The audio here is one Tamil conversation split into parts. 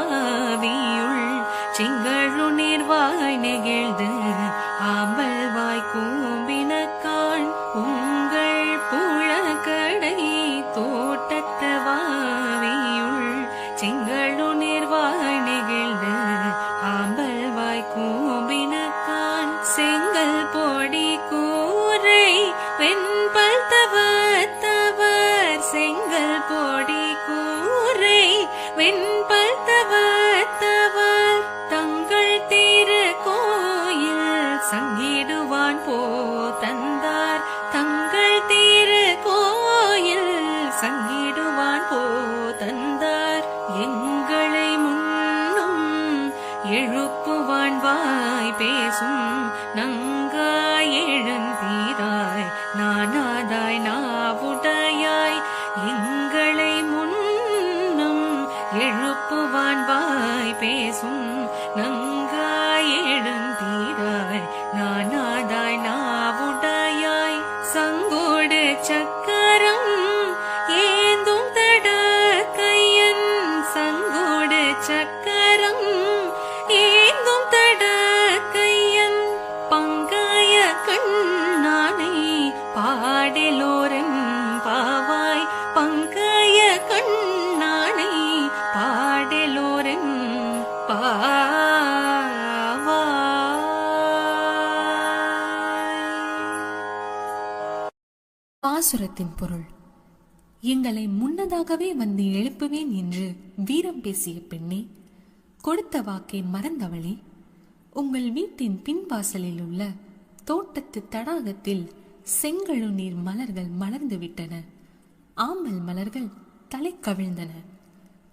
ஆவியுள் சிங்களு நீர்வாய் நெகிழ்ந்து தந்தான் போ தந்தார். தங்கள் தீரு கோயில் சங்கிடுவான் போ தந்தார். எங்களை முன்னும் எழுப்புவான் வாய் பேசும். நங்காய் எழுந்தீராய் நானாதாய் நாவுடையாய். எங்களை முன்னும் எழுப்புவான் வாய் பேசும். நங்க பாடலோரும் பாவாய் பங்காய கண்ணானை பாடலோரும் பாசுரத்தின் பொருள். எங்களை முன்னதாகவே வந்து எழுப்புவேன் என்று வீரம் பேசிய பெண்ணே கொடுத்த வாக்கை மறந்தவளே உங்கள் வீட்டின் பின்வாசலில் உள்ள தோட்டத்து தடாகத்தில் செங்கழு நீர் மலர்கள் மலர்ந்து விட்டன. ஆம்பல் மலர்கள் தலை கவிழ்ந்தன.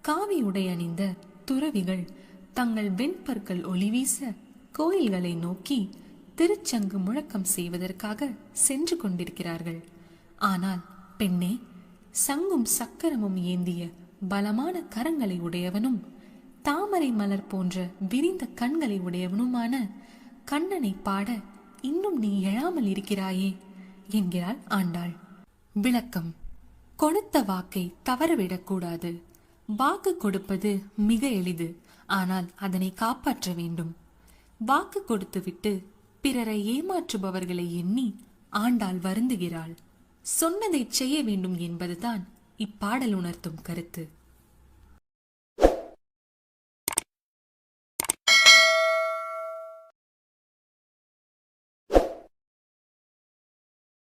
காவி உடை அணிந்த துறவிகள் தங்கள் வெண்பற்கள் ஒளிவீச கோயில்களை நோக்கி திருச்சங்கு முழக்கம் செய்வதற்காக சென்று கொண்டிருக்கிறார்கள். ஆனால் பெண்ணே சங்கும் சக்கரமும் ஏந்திய பலமான கரங்களை உடையவனும் தாமரை மலர் போன்ற விரிந்த கண்களை உடையவனுமான கண்ணனை பாட இன்னும் நீ எழாமல் இருக்கிறாயே. என்கிறாள் ஆண்டாள். விளக்கம். கொடுத்த வாக்கை தவறவிடக்கூடாது. வாக்கு கொடுப்பது மிக எளிது. ஆனால் அதனை காப்பாற்ற வேண்டும். வாக்கு கொடுத்துவிட்டு பிறரை ஏமாற்றுபவர்களை எண்ணி ஆண்டாள் வருந்துகிறாள். சொன்னதை செய்ய வேண்டும் என்பதுதான் இப்பாடல் உணர்த்தும் கருத்து.